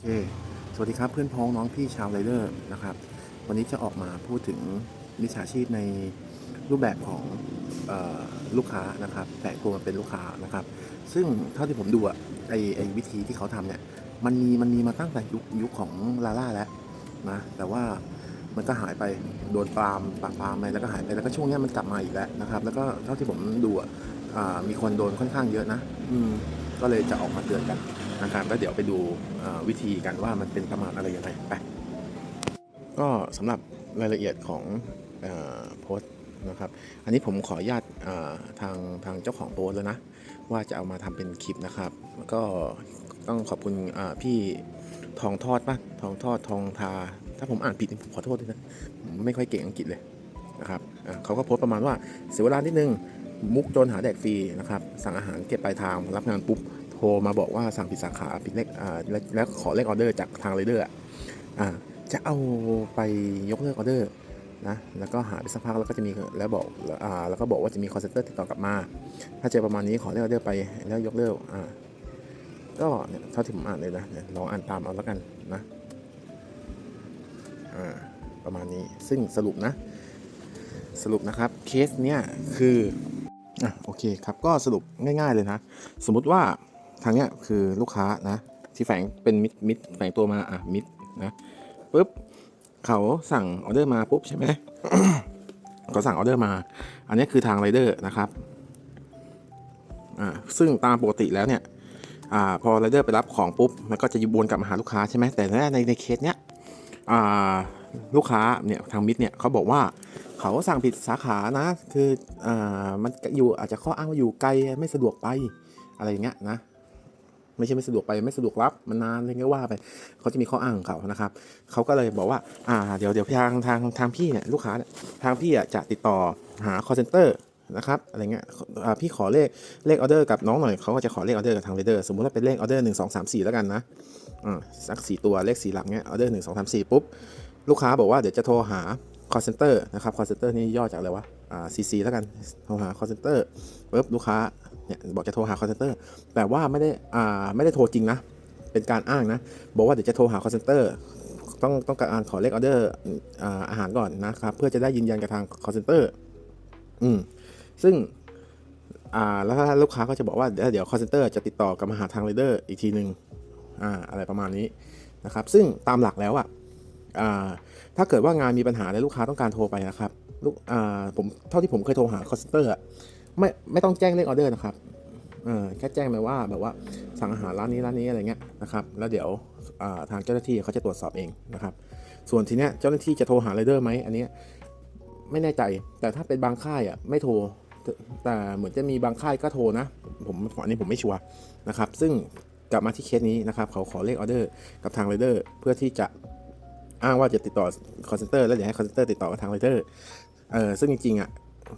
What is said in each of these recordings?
โอเค สวัสดีครับเพื่อนพ้องน้องพี่ชาวไรเดอร์นะครับ วันนี้จะออกมาพูดถึงมิจฉาชีพในรูปแบบของออลูกค้านะครับแฝงตัวมาเป็นลูกค้านะครับ ซึ่งเท่าที่ผมดูอะไอไอวิธีที่เขาทำเนี่ยมันมีมันมีมาตั้งแต่ยุคยุคของลาล่าแล้วนะแต่ว่ามันก็หายไปโดนปรามปรามปรามไปแล้วก็หายไปแล้วก็ช่วงนี้มันกลับมาอีกแล้วนะครับ แล้วก็เท่าที่ผมดูอะอ่ามีคนโดนค่อนข้างเยอะนะ อืมก็เลยจะออกมาเตือนกัน นะครับแล้วเดี๋ยวไปดูวิธีกันว่ามันเป็นประมาณอะไรยังไงไปก็สำหรับรายละเอียดของโพสนะครับอันนี้ผมขออนุญาตทางทางเจ้าของโพสแล้วนะ ว่าจะเอามาทำเป็นคลิปนะครับก็ต้องขอบคุณพี่ทองทอดป่ะทองทอดทองทา ถ้าผมอ่านผิดผมขอโทษด้วยนะไม่ค่อยเก่งอังกฤษเลยนะครับเขาก็โพสประมาณว่าเสียเวลานิดนึงมุกโจนหาแดกฟรีนะครับสั่งอาหารเก็บปลายทางรับงานปุ๊บ โทรมาบอกว่าสั่งผิดสาขาผิดเลขอ่าแล้วขอเลขออเดอร์จากทางไรเดอร์อ่าจะเอาไปยกเลิกออเดอร์นะแล้วก็หาไปสักพักแล้วก็จะมีแล้วบอกอ่าแล้วก็บอกว่าจะมีคอนเซนเตอร์ติดต่อกลับมา ถ้าเจอประมาณนี้ขอเลิกออเดอร์ไปแล้วยกเลิกอ่าก็เนี่ยเท่าที่ผมอ่านเลยนะเนี่ยลองอ่านตามเอาแล้วกันนะอ่าประมาณนี้ซึ่งสรุปนะ สรุปนะครับเคสเนี้ยคืออะโอเคครับก็สรุปง่าย ๆเลยนะ สมมุติว่า ทางเนี้ยคือลูกค้านะ ที่แฝงเป็นมิดมิดแฝงตัวมาอะมิดนะปุ๊บเขาสั่งออเดอร์มาปุ๊บใช่ไหมเขาสั่งออเดอร์มา อันนี้คือทางไรเดอร์นะครับอ่าซึ่งตามปกติแล้วเนี่ยอ่าพอไรเดอร์ไปรับของปุ๊บมันก็จะวนกลับมาหาลูกค้าใช่ไหมแต่ในในในเคสเนี้ยอ่าลูกค้าเนี่ยทางมิดเนี่ยเขาบอกว่าเขาสั่งผิดสาขานะ คืออ่ามันอยู่อาจจะข้ออ้างว่าอยู่ไกลไม่สะดวกไปอะไรอย่างเงี้ยนะ ไม่ใช่ไม่สะดวกไปไม่สะดวกรับมันนานอะไรเงี้ยว่าไปเขาจะมีข้ออ้างของเขานะครับเขาก็เลยบอกว่าอ่าเดี๋ยวเดี๋ยวทางทางทางพี่เนี่ยลูกค้าเนี่ยทางพี่อะจะติดต่อหา call center นะครับอะไรเงี้ยพี่ขอเลขเลขออเดอร์กับน้องหน่อยเขาก็จะขอเลขออเดอร์กับทางเรเดอร์สมมติว่าเป็นเลขออเดอร์หนึ่งสองสามสี่แล้วกันนะอ่าสักสี่ตัวเลขสี่หลักเนี้ยออเดอร์หนึ่งสองสามสี่ปุ๊บลูกค้าบอกว่าเดี๋ยวจะโทรหา call center นะครับ call center นี่ย่อจากอะไรวะอ่า CC แล้วกันโทรหา call center ปุ๊บลูกค้า เนี่ยบอกจะโทรหา call center แต่ว่าไม่ได้อ่าไม่ได้โทรจริงนะ เป็นการอ้างนะ บอกว่าเดี๋ยวจะโทรหา call center ต้องต้องการขอเลขออเดอร์อาหารก่อนนะครับ เพื่อจะได้ยืนยันกับทาง call center อืมซึ่งอ่าแล้วถ้าลูกค้าก็จะบอกว่าเดี๋ยว call center จะติดต่อกับมาหาทาง rider อีกทีหนึ่งอ่าอะไรประมาณนี้นะครับ ซึ่งตามหลักแล้วอะอ่าถ้าเกิดว่างานมีปัญหาและลูกค้าต้องการโทรไปนะครับลูกอ่าผมเท่าที่ผมเคยโทรหา call center อะ ไม่ไม่ต้องแจ้งเลขออเดอร์นะครับเออแค่แจ้งไปว่าแบบว่าสั่งอาหารร้านนี้ร้านนี้อะไรเงี้ยนะครับแล้วเดี๋ยวทางเจ้าหน้าที่เขาจะตรวจสอบเองนะครับ ส่วนทีเนี้ยเจ้าหน้าที่จะโทรหาไรเดอร์ไหมอันนี้ไม่แน่ใจแต่ถ้าเป็นบางค่ายอะไม่โทรแต่เหมือนจะมีบางค่ายก็โทรนะ ผมอันนี้ผมไม่ชัวร์นะครับ ซึ่งกลับมาที่เคสนี้นะครับ เขาขอเลขออเดอร์กับทางไรเดอร์เพื่อที่จะอ้างว่าจะติดต่อ call center แล้วเดี๋ยวให้ call center ติดต่อกับทางไรเดอร์เออซึ่งจริงๆอะ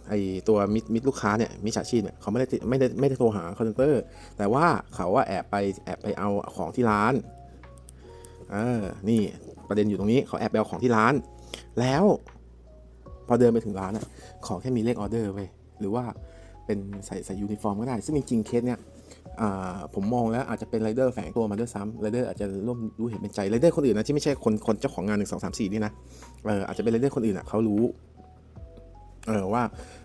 ไอตัวมิดมิดลูกค้าเนี่ยมิจฉาชีพเนี่ยเขาไม่ได้ติไม่ได้ไม่ได้โทรหาคอนเซนเตอร์ แต่ว่าเขาว่าแอบไปแอบไปเอาของที่ร้านเออนี่ประเด็นอยู่ตรงนี้เขาแอบไปเอาของที่ร้าน แล้ว พอเดินไปถึงร้านอะขอแค่มีเลขออเดอร์ไว้ยหรือว่าเป็นใส่ใส่ยูนิฟอร์มก็ได้ ซึ่งจริงๆเคสเนี่ยอ่าผมมองแล้วอาจจะเป็นไรเดอร์แฝงตัวมาด้วยซ้ำไรเดอร์อาจจะร่วมรู้เห็นเป็นใจไรเดอร์คนอื่นนะที่ไม่ใช่คนคนเจ้าของงานหนึ่งสองสามสี่นี่นะเอออาจจะเป็นไรเดอร์คนอื่นอะเขารู้ เออว่า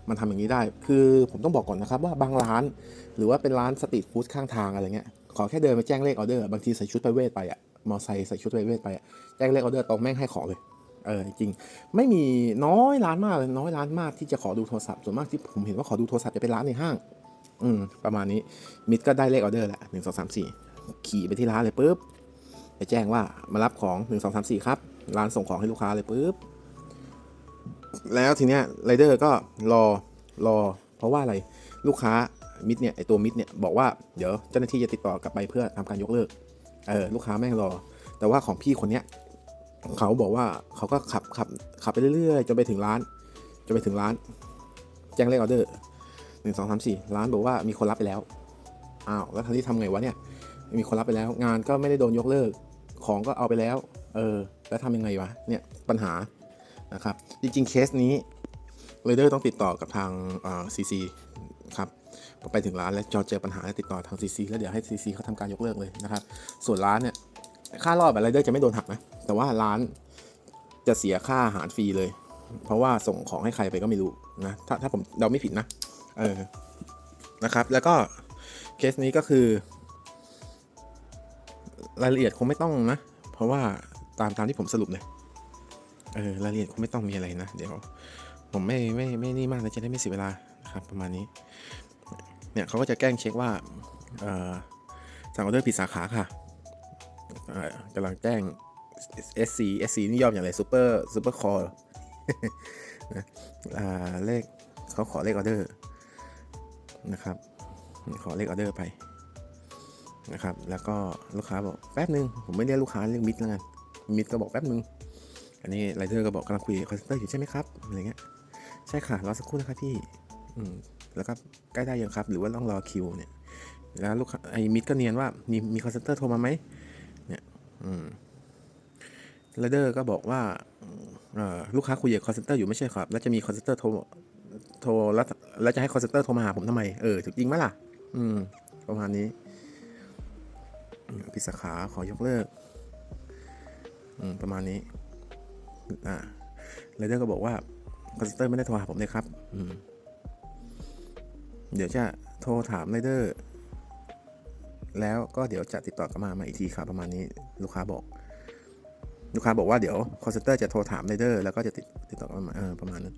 มันทำอย่างนี้ได้ คือผมต้องบอกก่อนนะครับว่าบางร้าน หรือว่าเป็นร้านสตรีทฟู้ดข้างทางอะไรเงี้ย ขอแค่เดินไปแจ้งเลขออเดอร์ บางทีใส่ชุดไปเวทไปอะมอไซค์ใส่ชุดไปเวทไปอะแจ้งเลขออเดอร์ตรงแม่งให้ขอเลย เออจริง ไม่มีน้อยร้านมากเลยน้อยร้านมากที่จะขอดูโทรศัพท์ ส่วนมากที่ผมเห็นว่าขอดูโทรศัพท์จะเป็นร้านในห้าง อืมประมาณนี้ มิดก็ได้เลขออเดอร์แหละหนึ่งสองสามสี่ขี่ไปที่ร้านเลยปุ๊บ ไปแจ้งว่ามารับของหนึ่งสองสามสี่ครับ ร้านส่งของให้ลูกค้าเลยปุ๊บ แล้วทีเนี้ยไรเดอร์ก็รอรอ เพราะว่าอะไรลูกค้ามิดเนี่ยไอตัวมิดเนี่ยบอกว่าเดี๋ยวเจ้าหน้าที่จะติดต่อกลับไปเพื่อทำการยกเลิกเออลูกค้าแม่งรอ แต่ว่าของพี่คนเนี้ยเขาบอกว่าเขาก็ขับขับขับไปเรื่อยๆจนไปถึงร้านจนไปถึงร้าน แจ้งเลขออเดอร์หนึ่งสองสามสี่ร้านบอกว่ามีคนรับไปแล้วอ้าวแล้วทางที่ทำไงวะเนี่ยมีคนรับไปแล้ว งานก็ไม่ได้โดนยกเลิกของก็เอาไปแล้ว เออ แล้วทำยังไงวะเนี่ยปัญหา นะครับ จริงๆ เคสนี้เรเดอร์ต้องติดต่อกับทางซีซีครับพอไปถึงร้านแล้วจอเจอปัญหาแล้วติดต่อทาง CC แล้วเดี๋ยวให้ CC เขาทำการยกเลิกเลยนะครับ ส่วนร้านเนี่ยค่ารอบอะไรเดอร์จะไม่โดนหักนะ แต่ว่าร้านจะเสียค่าอาหารฟรีเลย เพราะว่าส่งของให้ใครไปก็ไม่รู้นะถ้าถ้าผมเดาไม่ผิดนะเออนะครับ แล้วก็เคสนี้ก็คือ รายละเอียดคงไม่ต้องนะ เพราะว่าตามตามที่ผมสรุปเลย เออรายละเอียดคงไม่ต้องมีอะไรนะ เดี๋ยว ผมไม่ไม่ไม่นี่มากนะจะได้ไม่เสียเวลานะครับประมาณนี้ เนี่ยเขาก็จะแกล้งเช็คว่าเอ่อสั่งออเดอร์ผิดสาขาค่ะเอ่อกำลังแจ้ง SC SC นี่ย่อมอย่างไรซูเปอร์ซูเปอร์คอร์นะอ่าเลขเขาขอเลขออเดอร์นะครับ ขอเลขออเดอร์ไปนะครับ แล้วก็ลูกค้าบอกแป๊บนึง ผมไม่เรียกลูกค้าเรียกมิดแล้วกัน มิดก็บอกแป๊บนึง อันนี้ไรเดอร์ก็บอกกำลังคุยคอนเซนเตอร์อยู่ใช่ไหมครับอะไรเงี้ยใช่ค่ะรอสักครู่นะครับพี่อืมแล้วก็ใกล้ได้ยังครับ หรือว่าต้องรอคิวเนี่ยแล้วลูกค้าไอ้มิดก็เนียนว่ามีมีคอนเซนเตอร์โทรมาไหมเนี่ยอืมไรเดอร์ก็บอกว่าเอ่อลูกค้าคุยกับคอนเซนเตอร์อยู่ไม่ใช่ครับ แล้วจะมีคอนเซนเตอร์โทรโทรแล้วแล้วจะให้คอนเซนเตอร์โทรมาหาผมทำไมเออถูกจริงไหมล่ะ อืมประมาณนี้พิสาขาขอยกเลิก อืม ประมาณนี้ อ่าไรเดอร์ก็บอกว่าคอนเซนเตอร์ไม่ได้โทรหาผมเลยครับอืมเดี๋ยวจะโทรถามไรเดอร์แล้วก็เดี๋ยวจะติดต่อกลับมามาอีกทีครับประมาณนี้ ลูกค้าบอก ลูกค้าบอกว่าเดี๋ยวคอนเซนเตอร์จะโทรถามไรเดอร์แล้วก็จะติดติดต่อกลับมาเออประมาณนั้น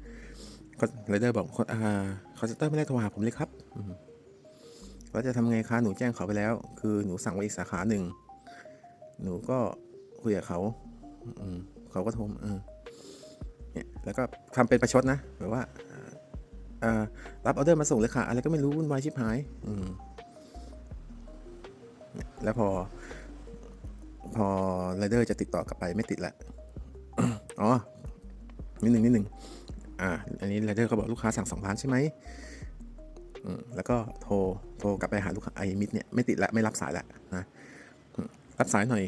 ไรเดอร์บอกอ่าคอนเซนเตอร์ไม่ได้โทรหาผมเลยครับอืมแล้วจะทำไงคะหนูแจ้งเขาไปแล้ว คือหนูสั่งไว้อีกสาขาหนึ่งหนูก็คุยกับเขา อืม เขาก็โทรมเออเนี่ยแล้วก็ทำเป็นประชดนะแบบว่าเอ่อรับออเดอร์มาส่งเลยค่ะ อะไรก็ไม่รู้วุ่นวายชิบหาย อืมแล้วพอ พอไรเดอร์จะติดต่อกลับไปไม่ติดละอ๋อ นิดหนึ่งนิดหนึ่งอ่า อันนี้ไรเดอร์ก็บอกลูกค้าสั่งสองล้านใช่ไหมอืมแล้วก็โทร โทรกลับไปหาลูกค้าไอ้มิดเนี่ยไม่ติดละไม่รับสายละนะ รับสายหน่อย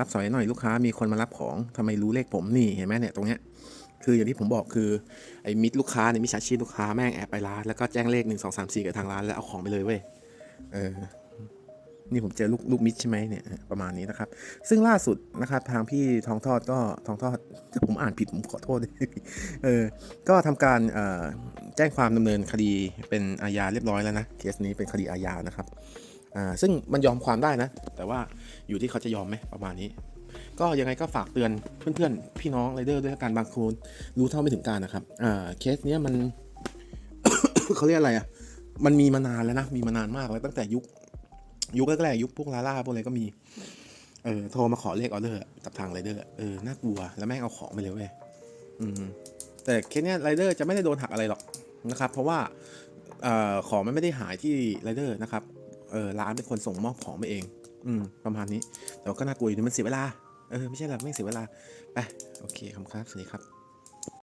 รับสายหน่อยลูกค้ามีคนมารับของทำไมรู้เลขผมนี่เห็นไหมเนี่ยตรงเนี้ยคืออย่างที่ผมบอกคือไอ้มิดลูกค้าเนี่ยมิจฉาชีพลูกค้าแม่งแอบไปร้านแล้วก็แจ้งเลขหนึ่งสองสามสี่กับทางร้านแล้วเอาของไปเลยเว้ยเออนี่ผมเจอลูกลูกมิดใช่ไหมเนี่ยประมาณนี้นะครับ ซึ่งล่าสุดนะครับ ทางพี่ทองทอดก็ทองทอดผมอ่านผิดผมขอโทษเออก็ทำการเอ่อแจ้งความดำเนินคดีเป็นอาญาเรียบร้อยแล้วนะเคสนี้เป็นคดีอาญานะครับ อ่าซึ่งมันยอมความได้นะ แต่ว่าอยู่ที่เขาจะยอมไหมประมาณนี้ ก็ยังไงก็ฝากเตือนเพื่อนๆ พี่น้องไรเดอร์ด้วยกันบางคนรู้เท่าไม่ถึงการนะครับอ่าเคสเนี้ยมันเขาเรียกอะไรอะมันมีมานานแล้วนะ มีมานานมากแล้วตั้งแต่ยุค ยุคแรกๆยุคพวกลาล่าพวกอะไรก็มี เออโทรมาขอเลขออเดอร์กับทางไรเดอร์เออน่ากลัวแล้วแม่งเอาของไปเลยเว้ยอืมแต่เคสเนี้ยไรเดอร์จะไม่ได้โดนหักอะไรหรอกนะครับ เพราะว่าเอ่อของมันไม่ได้หายที่ไรเดอร์นะครับ เออร้านเป็นคนส่งมอบของมาเอง อืมประมาณนี้แต่ก็น่ากลัวอยู่ดีมันเสียเวลาเออไม่ใช่หรอกไม่เสียเวลาไปโอเคขอบคุณครับสวัสดีครับ